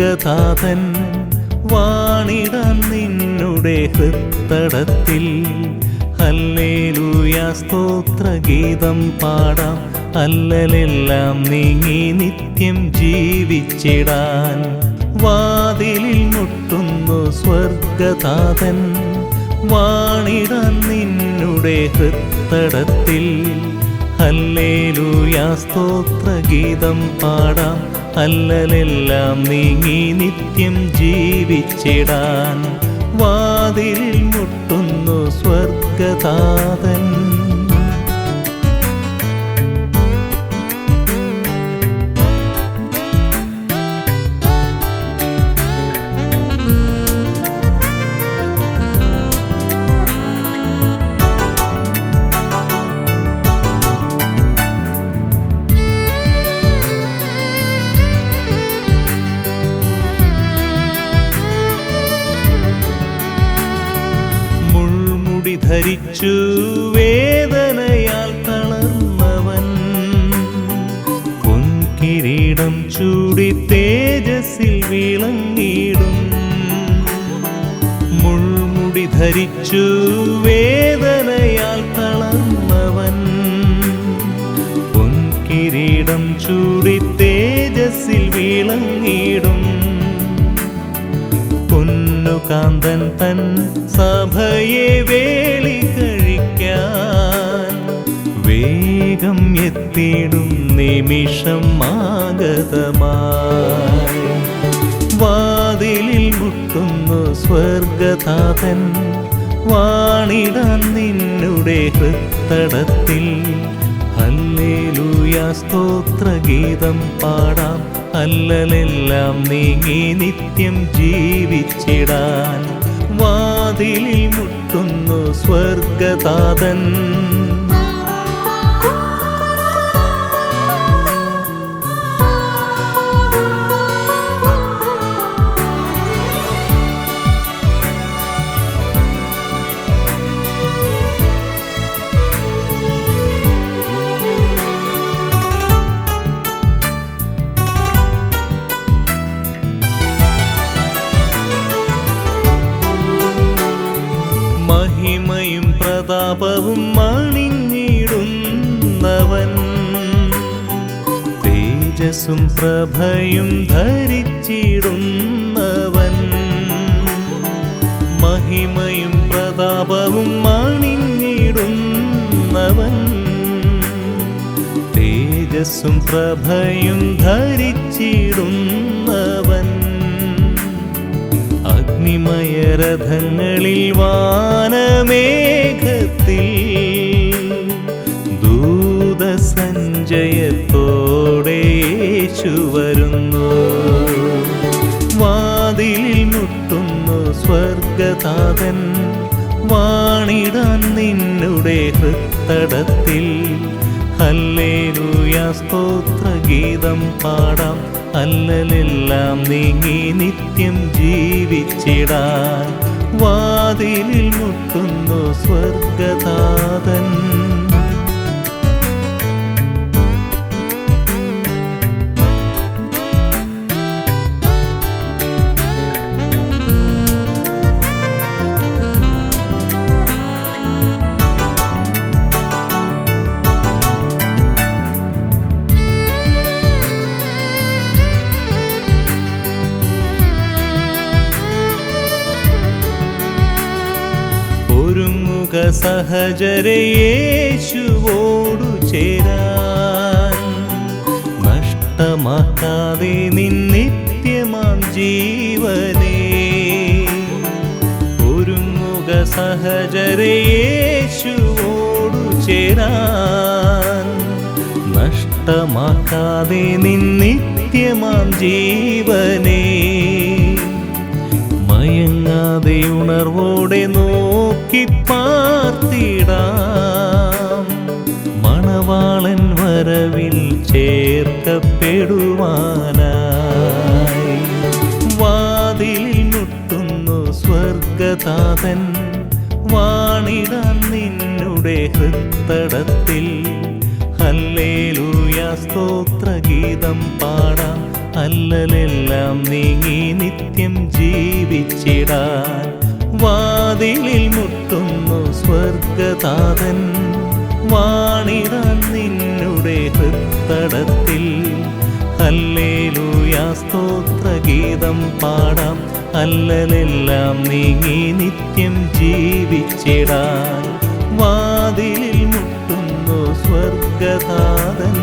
സ്വർഗതാതൻ വാണിടാൻ നിന്നുടെ ഹൃത്തടത്തിൽ. ഹല്ലേലൂയ സ്തോത്രഗീതം പാടാം. അല്ലലെല്ലാം നീങ്ങി നിത്യം ജീവിച്ചിടാൻ. വാതിലിൽ മുട്ടുന്നു സ്വർഗതാതൻ വാണിടാൻ നിന്നുടെ ഹൃത്തടത്തിൽ. ഹല്ലേലൂയ സ്തോത്രഗീതം പാടാം. അല്ലലെല്ലാം നീങ്ങി നിത്യം ജീവിച്ചിടാൻ വാതിൽ മുട്ടുന്നു സ്വർഗതാതൻ ധരിച്ചു വേദനയാൽ തളർന്നവൻ. പൊൻകിരീടം ചൂടി തേജസ്സിൽ വിളങ്ങിയിടും. മുൾമുടി ധരിച്ചു വേദനയാൽ തളർന്നവൻ. പൊൻകിരീടം ചൂടി തേജസ്സിൽ വിളങ്ങിയിടും. പൊന്നുകാന്തൻ തൻ സഭയെ വേളി കഴിക്കാൻ വേഗം എത്തിയിടും നിമിഷം ആഗതമായി വാതിലിൽ മുട്ടുന്നു സ്വർഗതാതൻ വാണിടാൻ നിന്നുടെ ഹൃത്തടത്തിൽ. ഹല്ലേലൂയ സ്തോത്രഗീതം പാടാം. അല്ലലെല്ലാം നീങ്ങി നിത്യം ജീവിച്ചിടാൻ വാതിലിൽ മുട്ടുന്നു സ്വർഗതാതൻ പ്രതാപവും മണിഞ്ഞിടുന്നവൻ. തേജസ്സും പ്രഭയും ധരിച്ചിടുന്നവൻ. മഹിമയും പ്രതാപവും മണിഞ്ഞിടുന്നവൻ. തേജസ്സും പ്രഭയും ധരിച്ചിടുന്നവൻ. അഗ്നിമയരഥങ്ങളിൽ വാനമേഘത്തിൽ യേശു വരുന്നു. വാതിലിൽ മുട്ടുന്നു സ്വർഗതാതൻ വാണിടാൻ നിന്നുടെ ഹൃത്തടത്തിൽ. ഹല്ലേലൂയ സ്തോത്രഗീതം പാടാം. അല്ലലെല്ലാം നീങ്ങി നിത്യം ജീവിച്ചിടാൻ. വാതിലിൽ മുട്ടുന്നു സ്വർഗതാതൻ ഒരുങ്ങുക സഹചരെ യേശുവോടു ചേരാൻ. നഷ്ടമാക്കാതെ നിന്നിത്യമാം ജീവനേ. ഒരുങ്ങുക സഹചരെ യേശുവോടു ചേരാൻ. നഷ്ടമാക്കാതെ നിന്നിത്യമാം ജീവനെ. മയങ്ങാതെ ഉണർവോടെ നോക്കി പാർത്തിടാം. മണവാളൻ വരവിൽ ചേർക്കപ്പെടുവാനായി. വാതിലിൽ മുട്ടുന്നു സ്വർഗതാതൻ വാണിടാൻ നിന്നുടെ ഹൃത്തടത്തിൽ. ഹല്ലേലൂയ സ്തോത്രഗീതം പാടാം അല്ലലെല്ലാം നീങ്ങി നിത്യം ജീവിച്ചിടാൻ വാതിലിൽ മുട്ടുന്നു സ്വർഗതാതൻ വാണിടാൻ നിന്നുടെ ഹൃത്തടത്തിൽ. ഹല്ലേലൂയാ സ്തോത്രഗീതം പാടാം. അല്ലലെല്ലാം നീങ്ങി നിത്യം ജീവിച്ചിടാൻ വാതിലിൽ മുട്ടുന്നു സ്വർഗതാതൻ